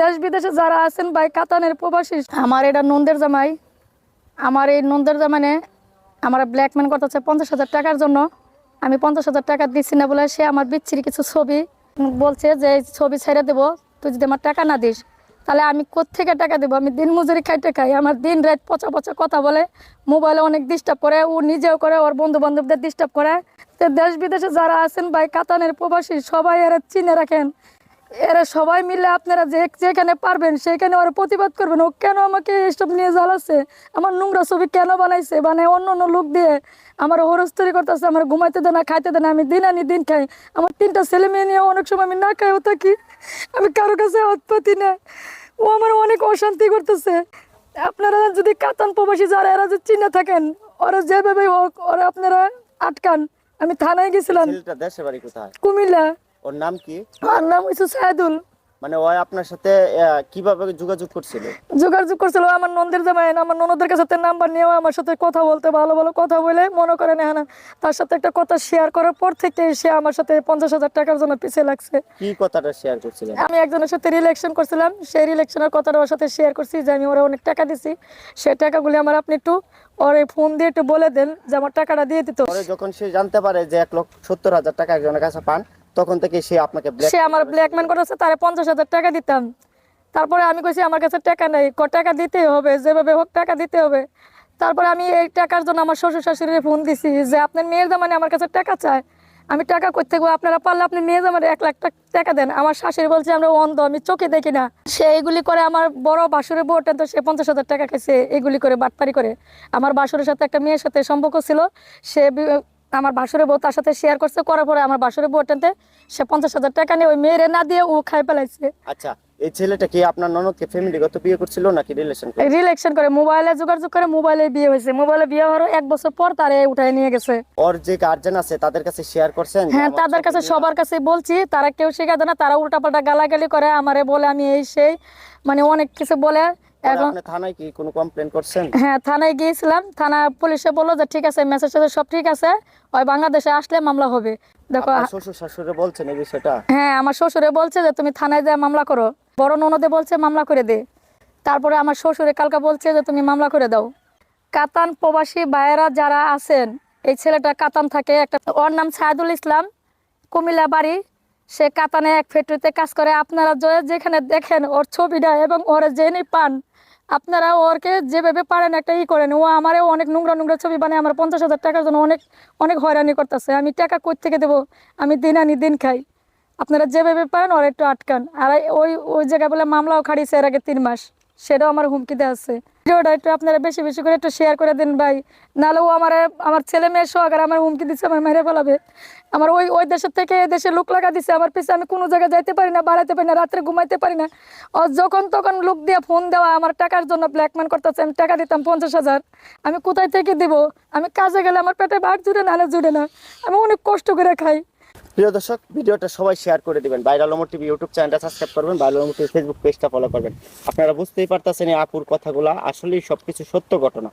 দেশ বিদেশে যারা আছেন ভাই, কাতানের প্রবাসী, আমার এটা নন্দের জামাই। আমার এই নন্দের জামানে আমার ব্ল্যাকমেন করতেছে পঞ্চাশ হাজার টাকার জন্য। আমি পঞ্চাশ হাজার টাকা দিচ্ছি না বলে সে আমার বিচ্ছিরি কিছু ছবি বলছে যে ছবি ছেড়ে দেবো, তুই যদি আমার টাকা না দিস, তাহলে আমি কোত্থেকে টাকা দেবো? আমি দিন মজুরি খাইতে খাই। আমার দিন রাত পচা পচা কথা বলে মোবাইলে অনেক ডিস্টার্ব করে, ও নিজেও করে, ওর বন্ধু বান্ধবদের ডিস্টার্ব করে। দেশ বিদেশে যারা আছেন ভাই, কাতানের প্রবাসী, সবাই এরা চিনে রাখেন। এরা সবাই মিলে আপনারা যে যেখানে পারবেন সেখানে ওরা প্রতিবাদ করবেন। ও কেন আমাকে এইসব নিয়ে জ্বালাচ্ছে? আমার নোংরা ছবি কেন বানাইছে? মানে অন্য অন্য লোক দিয়ে আমার হরস্তরি করতেছে আমার ঘুমাইতে দেয় না খাইতে দেয় না আমি দিন আনি দিন খাই। আমার তিনটা ছেলে মেয়ে নিয়ে অনেক সময় আমি না খাইও থাকি। আমি কারও কাছে উৎপত্তি না। ও আমার অনেক অশান্তি করতেছে। আপনারা যদি কাতান প্রবাসী যারা এরা যে চিনে থাকেন ওরা যেভাবে হোক ওরা আপনারা আটকান। আমি থানায় গেছিলাম। কুমিল্লা। ওর নাম কি? আমার নাম সাহেদুল মানে ওই আপনার সাথে কীভাবে যোগাযোগ করছিল? যোগাযোগ করছিল আমার নন্দের জামাই আমার ননদের কাছে নাম্বার আমার সাথে কথা বলতে ভালো ভালো কথা বলে মনে করেন হ্যাঁ তার সাথে একটা কথা শেয়ার করার পর থেকে সে আমার সাথে পঞ্চাশ হাজার টাকার জন্য পিছিয়ে লাগছে। কি কথাটা শেয়ার করছিলেন? আমি একজনের সাথে রিলেকশন করছিলাম সেই রিলেকশনের কথাটা ওর সাথে শেয়ার করছি যে আমি ওরা অনেক টাকা দিছি সেই টাকাগুলি আমার আপনি একটু ওর এই ফোন দিয়ে একটু বলে দেন যে আমার টাকাটা দিয়ে দিত। যখন সে জানতে পারে যে এক লক্ষ সত্তর হাজার টাকা একজনের কাছে পান তখন থেকে সে আপনাকে সে আমার ব্ল্যাকমেন করেছে তারে পঞ্চাশ হাজার টাকা দিতাম। তারপরে আমি কইছি আমার কাছে টাকা নেই ক টাকা দিতেই হবে যেভাবে হোক টাকা দিতে হবে। তারপরে আমি এই টাকার জন্য আমার শ্বশুর শাশুড়ির ফোন দিছি যে আপনার মেয়ের জামানে আমার কাছে টাকা চায়। আমি টাকা করতে গো আপনারা পারলে আপনি মেয়ে জামানে এক লাখ টাক- দেন। আমার শাশুড়ি বলছে আমরা অন্ধ আমি চোখে দেখি না। সে এইগুলি করে আমার বড় বাসুরের বউটা তো সে পঞ্চাশ হাজার টাকা খেয়েছে এগুলি করে বাটপারি করে। আমার বাসুরের সাথে একটা মেয়ের সাথে সম্পর্ক ছিল সে আমার বাসুরের বউ তার সাথে শেয়ার করছে করার পরে আমার বাসুরের বউটাতে সে পঞ্চাশ হাজার টাকা নিয়ে ওই মেয়েরে না দিয়ে ও খাই ফেলাইছে। আচ্ছা এই ছেলেটা কি আপনার ননদকে ফ্যামিলিগত বিয়ে করছিল নাকি রিলেশন রিলেকশন করে মোবাইলে যোগাযোগ করে মোবাইলে বিয়ে হয়েছে। মোবাইলে বিয়ে হওয়ার এক বছর পর তারে উঠায় নিয়ে গেছে। ওর যে গার্জেন আছে তাদের কাছে শেয়ার করছেন? হ্যাঁ তাদের কাছে সবার কাছে বলছি তারা কেউ শেখাতে না তারা উল্টাপাল্টা গালাগালি করে আমারে বলে আমি এই সেই মানে অনেক কিছু বলে। এখন আপনি থানায় কি কোনো কমপ্লেন করছেন? হ্যাঁ থানায় গিয়েছিলাম। থানা পুলিশে বলল যে ঠিক আছে মেসেজ টেসেজ সব ঠিক আছে। ওই বাংলাদেশে আসলে মামলা হবে। দেখো শ্বশুর শাশুড়ি বলছেন এই বিষয়টা? হ্যাঁ আমার শ্বশুরে বলছে যে তুমি থানায় মামলা করো। বড় ননদে বলছে মামলা করে দে। তারপরে আমার শ্বশুরে কালকে বলছে যে তুমি মামলা করে দাও। কাতান প্রবাসী ভাইয়েরা যারা আছেন এই ছেলেটা কাতান থাকে। একটা ওর নাম সাইদুল ইসলাম কুমিল্লা বাড়ি সে কাতানে এক ফ্যাক্টরিতে কাজ করে। আপনারা যেখানে দেখেন ওর ছবিটা এবং ওর জেনে পান আপনারা ওরকে যেভাবে পারেন একটা ই করেন। ও আমারও অনেক নোংরা নোংরা ছবি বানায়, আমার পঞ্চাশ হাজার টাকার জন্য অনেক অনেক হয়রানি করতেছে। আমি টাকা কই থেকে দেবো? আমি দিন আনি দিন খাই। আপনারা যেভাবে পারেন ওর একটু আটকান। আর ওই ওই জায়গায় বলে মামলাও খাড়িয়েছে এর আগে তিন মাস। সেটাও আমার হুমকিতে আছে। ভিডিওটা একটু আপনারা বেশি বেশি করে একটু শেয়ার করে দিন ভাই। নাহলে ও আমার আমার ছেলে মেয়ে সহকারে আমার হুমকি দিচ্ছে, আমার মেরে ফেলাবে। আমার ওই ওই দেশের থেকে এই দেশে লোক লাগা দিচ্ছে আমার পিছনে আমি কোনো জায়গায় যাইতে পারি না, বাড়াইতে পারি না, রাত্রে ঘুমাইতে পারি না। ও যখন তখন লোক দিয়ে ফোন দেওয়া, আমার টাকার জন্য ব্ল্যাকমেন করতেছে, আমি টাকা দিতাম পঞ্চাশ হাজার। আমি কোথায় থেকে দিব? আমি কাজে গেলে আমার পেটে ভাত জুড়ে না হলে জুড়ে না। আমি অনেক কষ্ট করে খাই। প্রিয় দর্শক, ভিডিওটা সবাই শেয়ার করে দেবেন। ভাইরাল ওমর টিভি ইউটিউব চ্যানেলটা সাবস্ক্রাইব করবেন ভাইরাল ওমর টিভি ফেসবুক পেজটা ফলো করবেন। আপনারা বুঝতেই পারতেছেন এই আপুর কথাগুলো, আসলেই সবকিছু সত্য ঘটনা।